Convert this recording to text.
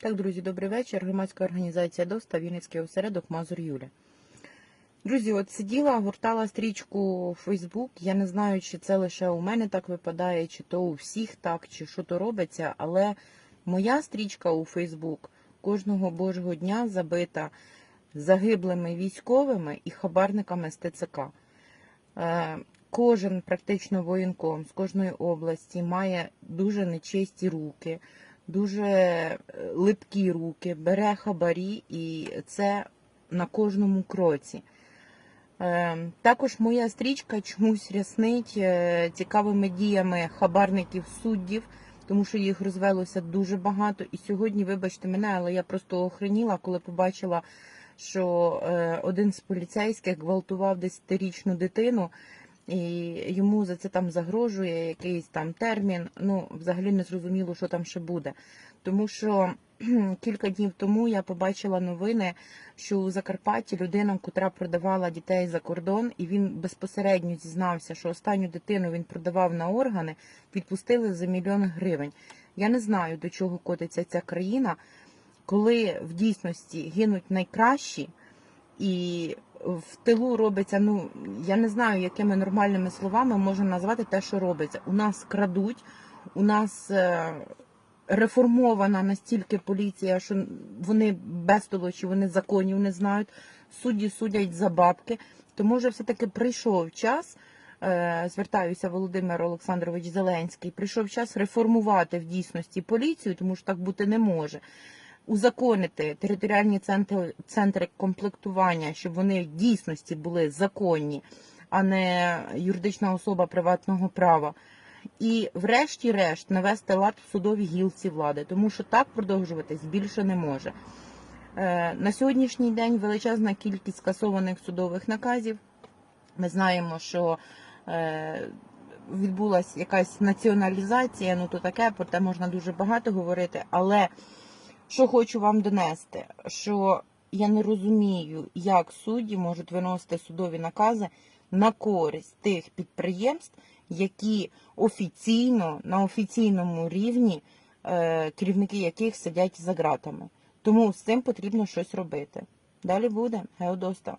Так, друзі, добрий вечір. Громадська організація ДОСТА, Вінницький осередок Мазур Юля. Друзі, от сиділа, гортала стрічку у Фейсбук. Я не знаю, чи це лише у мене так випадає, чи то у всіх так, чи що то робиться, але моя стрічка у Фейсбук кожного божого дня забита загиблими військовими і хабарниками з ТЦК. Е, Кожен практично воєнком з кожної області має дуже нечисті руки, дуже е, липкі руки, бере хабарі, і це на кожному кроці. Е, Також моя стрічка чомусь ряснить е, цікавими діями хабарників суддів, тому що їх розвелося дуже багато. І сьогодні, вибачте мене, але я просто охреніла, коли побачила, що один з поліцейських гвалтував десятирічну дитину. І йому за це там загрожує якийсь там термін. Ну, взагалі не зрозуміло, що там ще буде. Тому що кілька днів тому я побачила новини, що у Закарпатті людина, котра продавала дітей за кордон, і він безпосередньо зізнався, що останню дитину він продавав на органи, відпустили за мільйон гривень. Я не знаю, до чого котиться ця країна, коли в дійсності гинуть найкращі, і в тилу робиться, ну я не знаю, якими нормальними словами можна назвати те, що робиться. У нас крадуть, у нас е, реформована настільки поліція, що вони безтолочі, вони законів не знають. Судді судять за бабки. Тому вже все-таки прийшов час. е, Звертаюся, Володимир Олександрович Зеленський. Прийшов час реформувати в дійсності поліцію, тому що так бути не може. Узаконити територіальні центри, центри комплектування, щоб вони в дійсності були законні, а не юридична особа приватного права. І, врешті-решт, навести лад в судовій гілці влади, тому що так продовжуватись більше не може. Е, На сьогоднішній день величезна кількість скасованих судових наказів. Ми знаємо, що е, відбулася якась націоналізація, ну то таке, про те можна дуже багато говорити. Але що хочу вам донести, що я не розумію, як судді можуть виносити судові накази на користь тих підприємств, які офіційно на офіційному рівні е, керівники яких сидять за ґратами. Тому з цим потрібно щось робити. Далі буде Геодоста.